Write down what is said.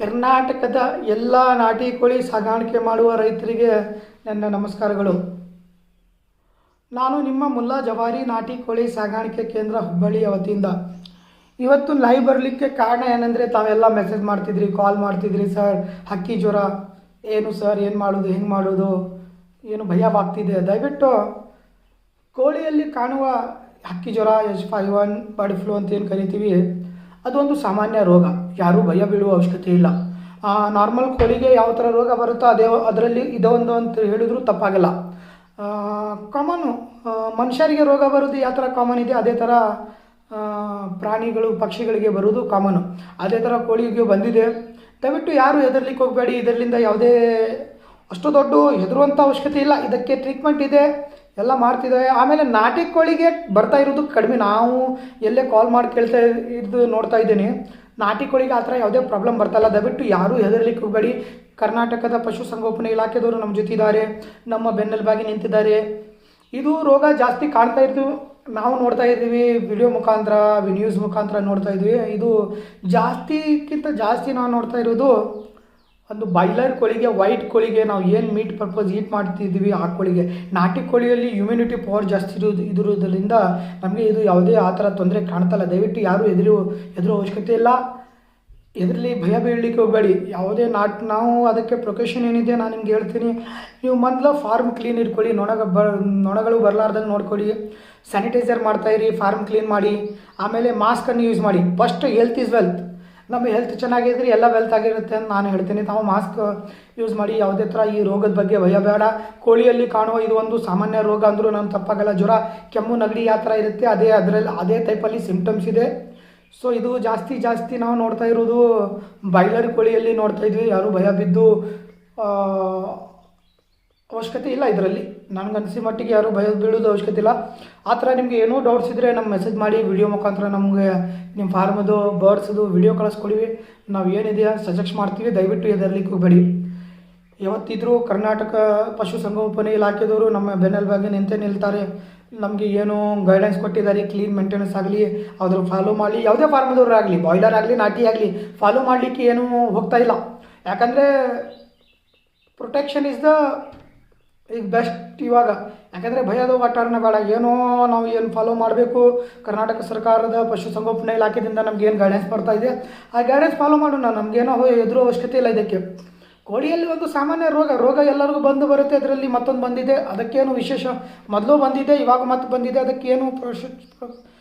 ಕರ್ನಾಟಕದ ಎಲ್ಲ ನಾಟಿ ಕೋಳಿ ಸಾಗಾಣಿಕೆ ಮಾಡುವ ರೈತರಿಗೆ ನನ್ನ ನಮಸ್ಕಾರಗಳು. ನಾನು ನಿಮ್ಮ ಮುಲ್ಲಾ ಜವಾರಿ ನಾಟಿ ಕೋಳಿ ಸಾಗಾಣಿಕೆ ಕೇಂದ್ರ ಹುಬ್ಬಳ್ಳಿಯ ವತಿಯಿಂದ ಇವತ್ತು ಲೈವ್ ಬರಲಿಕ್ಕೆ ಕಾರಣ ಏನಂದರೆ ತಾವೆಲ್ಲ ಮೆಸೇಜ್ ಮಾಡ್ತಿದ್ರಿ ಕಾಲ್ ಮಾಡ್ತಿದ್ರಿ ಸರ್ ಹಕ್ಕಿ ಜ್ವರ, ಏನು ಸರ್ ಏನು ಮಾಡೋದು, ಹೆಂಗೆ ಮಾಡೋದು? ಏನು ಭಯವಾಗ್ತಿದೆ ದಯವಿಟ್ಟು ಕೋಳಿಯಲ್ಲಿ ಕಾಣುವ ಹಕ್ಕಿ ಜ್ವರ H five one bird flu ಅಂತ ಏನು ಕರಿತೀವಿ ಅದೊಂದು ಸಾಮಾನ್ಯ ರೋಗ. ಯಾರೂ ಭಯ ಬೀಳುವ ಅವಶ್ಯಕತೆ ಇಲ್ಲ. ನಾರ್ಮಲ್ ಕೋಳಿಗೆ ಯಾವ ಥರ ರೋಗ ಬರುತ್ತೋ ಅದೇ ಅದರಲ್ಲಿ ಇದೊಂದು ಅಂತ ಹೇಳಿದ್ರು ತಪ್ಪಾಗಲ್ಲ. ಕಾಮನು ಮನುಷ್ಯರಿಗೆ ರೋಗ ಬರೋದು ಯಾವ ಥರ ಕಾಮನ್ ಇದೆ, ಅದೇ ಥರ ಪ್ರಾಣಿಗಳು, ಪಕ್ಷಿಗಳಿಗೆ ಬರೋದು ಕಾಮನು ಅದೇ ಥರ ಕೋಳಿಗೆ ಬಂದಿದೆ. ದಯವಿಟ್ಟು ಯಾರು ಹೆದರ್ಲಿಕ್ಕೆ ಹೋಗಬೇಡಿ. ಇದರಿಂದ ಯಾವುದೇ ಅಷ್ಟು ದೊಡ್ಡ ಹೆದರುವಂಥ ಅವಶ್ಯಕತೆ ಇಲ್ಲ. ಇದಕ್ಕೆ ಟ್ರೀಟ್ಮೆಂಟ್ ಇದೆ. ಎಲ್ಲ ಮಾಡ್ತಿದ್ದಾವೆ ಆಮೇಲೆ ನಾಟಿ ಕೋಳಿಗೆ ಬರ್ತಾ ಇರೋದು ಕಡಿಮೆ. ನಾವು ಎಲ್ಲೇ ಕಾಲ್ ಮಾಡಿ ಕೇಳ್ತಾ ಇದ್ದು ನೋಡ್ತಾ ಇದ್ದೀನಿ. ನಾಟಿ ಕೋಳಿಗೆ ಆ ಥರ ಯಾವುದೇ ಪ್ರಾಬ್ಲಮ್ ಇಲ್ಲ. ದಯವಿಟ್ಟು ಯಾರೂ ಹೆದರಲಿಕ್ಕೆ ಹೋಗಬೇಡಿ. ಕರ್ನಾಟಕದ ಪಶುಸಂಗೋಪನೆ ಇಲಾಖೆದವರು ನಮ್ಮ ಜೊತೆ ಇದ್ದಾರೆ. ನಮ್ಮ ಬೆನ್ನೆಲುಬಾಗಿ ನಿಂತಿದ್ದಾರೆ. ಇದು ರೋಗ ಜಾಸ್ತಿ ಕಾಣ್ತಾ ಇದ್ದು ನಾವು ನೋಡ್ತಾ ಇದ್ದೀವಿ. ವಿಡಿಯೋ ಮುಖಾಂತರ ನ್ಯೂಸ್ ಮುಖಾಂತರ ನೋಡ್ತಾ ಇದ್ವಿ. ಇದು ಜಾಸ್ತಿಕ್ಕಿಂತ ಜಾಸ್ತಿ ನಾವು ನೋಡ್ತಾ ಇರೋದು ಒಂದು ಬಾಯ್ಲರ್ ಕೋಳಿಗೆ, ವೈಟ್ ಕೋಳಿಗೆ ನಾವು ಏನು ಮೀಟ್ ಪರ್ಪಸ್ ಈಟ್ ಮಾಡ್ತಿದ್ದೀವಿ ಆ ಕೋಳಿಗೆ. ನಾಟಿ ಕೋಳಿಯಲ್ಲಿ ಇಮ್ಯುನಿಟಿ ಪವರ್ ಜಾಸ್ತಿ ಇರೋದು ಇದಿರೋದ್ರಿಂದ ನಮಗೆ ಇದು ಯಾವುದೇ ಆ ಥರ ತೊಂದರೆ ಕಾಣ್ತಲ್ಲ. ದಯವಿಟ್ಟು ಯಾರೂ ಎದುರು ಎದುರು ಅವಶ್ಯಕತೆ ಇಲ್ಲ. ಎದರಲ್ಲಿ ಭಯ ಬೀಳಲಿಕ್ಕೆ ಹೋಗಬೇಡಿ. ಯಾವುದೇ ನಾಟ್ ನಾವು ಅದಕ್ಕೆ ಪ್ರೊಕೇಶನ್ ಏನಿದೆ ನಾನು ನಿಮ್ಗೆ ಹೇಳ್ತೀನಿ. ನೀವು ಮೊದಲು ಫಾರ್ಮ್ ಕ್ಲೀನ್ ಇಟ್ಕೊಳ್ಳಿ ನೊಣಗ ಬ ನೊಣಗಳು ಬರಲಾರ್ದಂಗೆ ನೋಡ್ಕೊಳ್ಳಿ. ಸ್ಯಾನಿಟೈಸರ್ ಮಾಡ್ತಾಯಿರಿ ಫಾರ್ಮ್ ಕ್ಲೀನ್ ಮಾಡಿ. ಆಮೇಲೆ ಮಾಸ್ಕನ್ನು ಯೂಸ್ ಮಾಡಿ. ಫಸ್ಟ್ ಹೆಲ್ತ್ ಈಸ್ ವೆಲ್ತ್ ನಮ್ಮ ಹೆಲ್ತ್ ಚೆನ್ನಾಗಿದ್ರೆ ಎಲ್ಲ ವೆಲ್ತ್ ಆಗಿರುತ್ತೆ ಅಂತ ನಾನು ಹೇಳ್ತೀನಿ. ತಾವು ಮಾಸ್ಕ್ ಯೂಸ್ ಮಾಡಿ, ಯಾವುದೇ ಥರ ಈ ರೋಗದ ಬಗ್ಗೆ ಭಯ ಬೇಡ. ಕೋಳಿಯಲ್ಲಿ ಕಾಣುವ ಇದು ಒಂದು ಸಾಮಾನ್ಯ ರೋಗ ಅಂದರೂ ನಾನು ತಪ್ಪಾಗಲ್ಲ. ಜ್ವರ, ಕೆಮ್ಮು, ನೆಗಡಿ ಆ ಥರ ಇರುತ್ತೆ. ಅದೇ ಅದರಲ್ಲಿ ಅದೇ ಟೈಪಲ್ಲಿ ಸಿಂಪ್ಟಮ್ಸ್ ಇದೆ. ಸೊ ಇದು ಜಾಸ್ತಿ ಜಾಸ್ತಿ ನಾವು ನೋಡ್ತಾ ಇರೋದು ಬಾಯ್ಲರ್ ಕೋಳಿಯಲ್ಲಿ ನೋಡ್ತಾ ಇದ್ವಿ. ಯಾರು ಭಯ ಬಿದ್ದು ಅವಶ್ಯಕತೆ ಇಲ್ಲ ಇದರಲ್ಲಿ. ನನಗೆ ಅನಿಸಿ ಮಟ್ಟಿಗೆ ಯಾರೂ ಭಯ ಬೀಳೋದು ಅವಶ್ಯಕತೆ ಇಲ್ಲ. ಆ ಥರ ನಿಮಗೆ ಏನೋ ಡೌಟ್ಸ್ ಇದ್ದರೆ ನಮ್ಮ ಮೆಸೇಜ್ ಮಾಡಿ ವಿಡಿಯೋ ಮುಖಾಂತರ ನಮಗೆ ನಿಮ್ಮ ಫಾರ್ಮದು ಬರ್ಡ್ಸ್ದು ವಿಡಿಯೋ ಕಳಿಸ್ಕೊಡಿವಿ ನಾವು ಏನಿದೆಯಾ ಸಜೆಸ್ಟ್ ಮಾಡ್ತೀವಿ. ದಯವಿಟ್ಟು ಇದರಲ್ಲಿ ಹೋಗಬೇಡಿ ಯಾವತ್ತಿದ್ರೂ ಕರ್ನಾಟಕ ಪಶುಸಂಗೋಪನೆ ಇಲಾಖೆದವರು ನಮ್ಮ ಬೆನ್ನೆಲುಬಾಗಿ ನಿಂತೆ ನಿಲ್ತಾರೆ. ನಮಗೆ ಏನು ಗೈಡೆನ್ಸ್ ಕೊಟ್ಟಿದ್ದಾರೆ. ಕ್ಲೀನ್ ಮೇಂಟೆನೆನ್ಸ್ ಆಗಲಿ, ಅದ್ರ ಫಾಲೋ ಮಾಡಿ. ಯಾವುದೇ ಫಾರ್ಮದವ್ರು ಆಗಲಿ ಬಾಯ್ಲರ್ ಆಗಲಿ, ನಾಟಿ ಆಗಲಿ ಫಾಲೋ ಮಾಡಲಿಕ್ಕೆ ಏನೂ ಹೋಗ್ತಾ ಇಲ್ಲ. ಯಾಕಂದರೆ ಪ್ರೊಟೆಕ್ಷನ್ ಇಸ್ ದ ಈಗ ಬೆಸ್ಟ್ ಇವಾಗ. ಯಾಕಂದರೆ ಭಯದ ವಾತಾವರಣ ಬೇಡ. ಏನೋ ನಾವು ಏನು ಫಾಲೋ ಮಾಡಬೇಕು. ಕರ್ನಾಟಕ ಸರ್ಕಾರದ ಪಶುಸಂಗೋಪನೆ ಇಲಾಖೆಯಿಂದ ನಮ್ಗೆ ಏನು ಗೈಡೆನ್ಸ್ ಬರ್ತಾ ಇದೆ. ಆ ಗೈಡೆನ್ಸ್ ಫಾಲೋ ಮಾಡೋಣ. ನಮಗೇನೋ ಎದುರು ಅವಶ್ಯಕತೆ ಇಲ್ಲ ಇದಕ್ಕೆ. ಕೋಳಿಯಲ್ಲಿ ಒಂದು ಸಾಮಾನ್ಯ ರೋಗ ರೋಗ ಎಲ್ಲರಿಗೂ ಬಂದು ಬರುತ್ತೆ. ಅದರಲ್ಲಿ ಮತ್ತೊಂದು ಬಂದಿದೆ. ಅದಕ್ಕೇನು ವಿಶೇಷ? ಮೊದಲು ಬಂದಿದೆ, ಇವಾಗ ಮತ್ತೆ ಬಂದಿದೆ. ಅದಕ್ಕೇನು